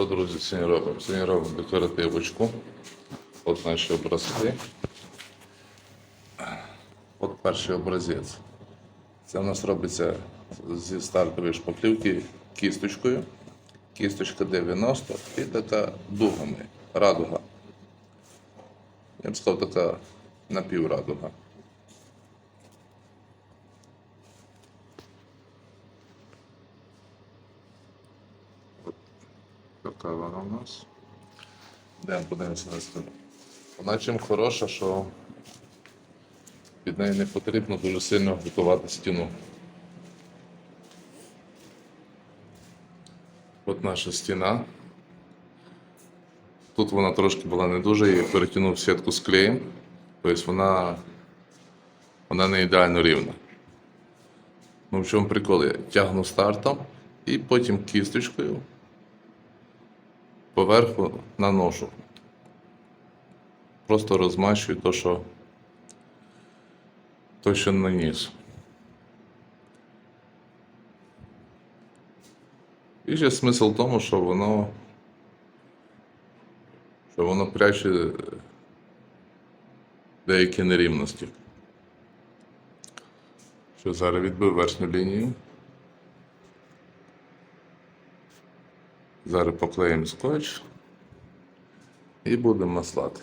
Що, друзі, сьогодні робимо? Сьогодні робимо декоративочку. От наші образки. От перший образець. Це у нас робиться зі стартової шпаклівки кісточкою. Кісточка 90 і така дугами. Радуга. Я б сказав, така напіврадуга. Така вона у нас. Йдемо подивимося на стіну. Вона чим хороша, що під нею не потрібно дуже сильно готувати стіну. От наша стіна. Тут вона трошки була не дуже, я перетягнув сітку з клеєм. Тобто вона, вона не ідеально рівна. Ну в чому прикол? Я тягну стартом і потім кісточкою поверху наношу. Просто розмащую то, що то, що наніс. І ще смисл в тому, що воно що воно пряче деякі нерівності. Що зараз відбив верхню лінію. Зараз поклеїмо скотч і будемо маслати.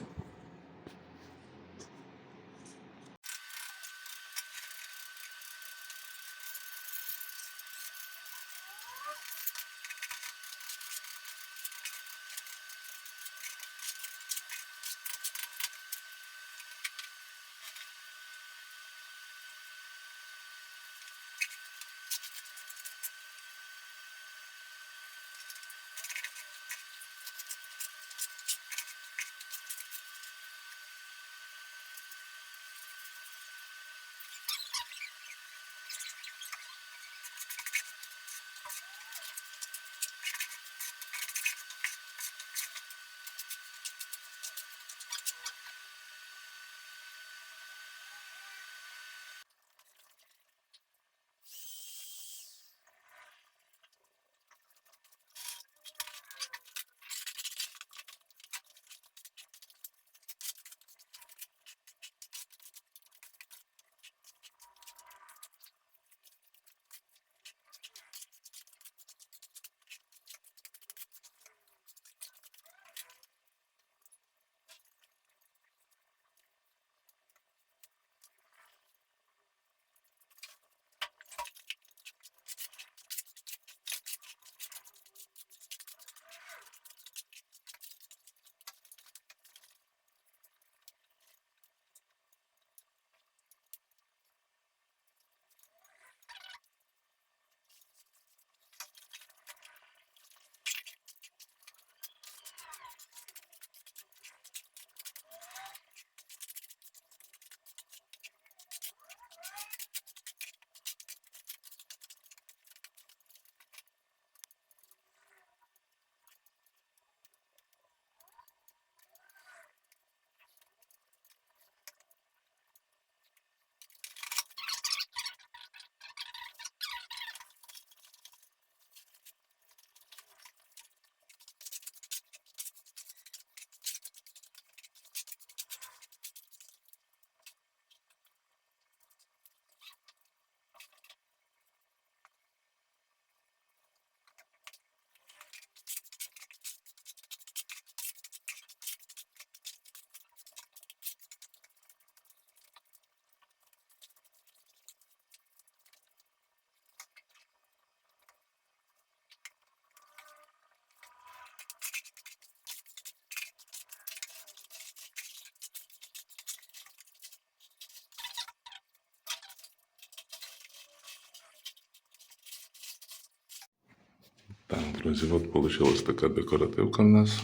Друзі, от вийшла така декоративка в нас.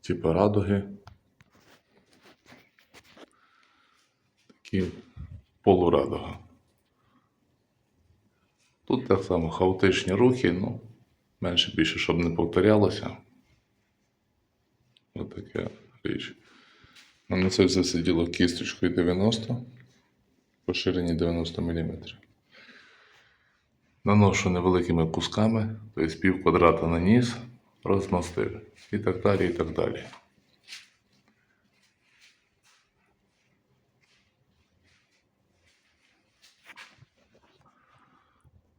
Типа радуги. Такі полурадуга. Тут так само хаотичні рухи, ну, менше більше, щоб не повторялося. Ось таке річ. Ну, На це все сиділо кісточкою 90 по ширині 90 мм. Наношу невеликими кусками, тобто пів квадрата наніс, розмастив. І так далі, і так далі.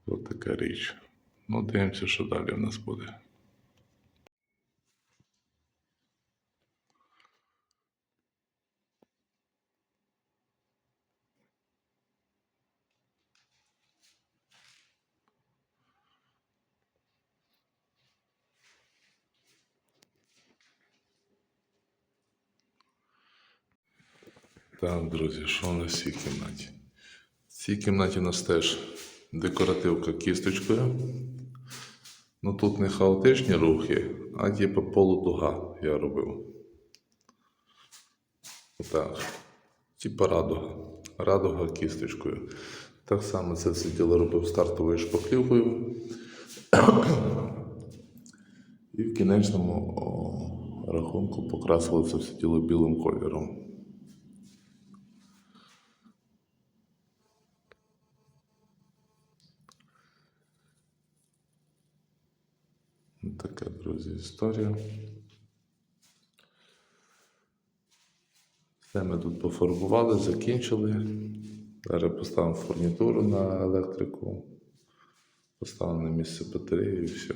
Ось така річ. Ну, дивимося, що далі в нас буде. Так, друзі, що у нас в цій кімнаті? В цій кімнаті у нас теж декоративка кісточкою. Ну тут не хаотичні рухи, а типу полудуга я робив. Отак. Типа радуга. Радуга кісточкою. Так само це все діло робив стартовою шпаклівкою. І в кінечному рахунку покрасили це все діло білим кольором. Така, друзі, історія. Все ми тут пофарбували, закінчили. Зараз поставимо фурнітуру на електрику, поставимо на місце батареї і все.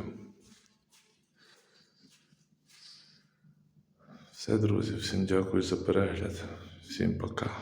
Все, друзі, всім дякую за перегляд. Всім пока.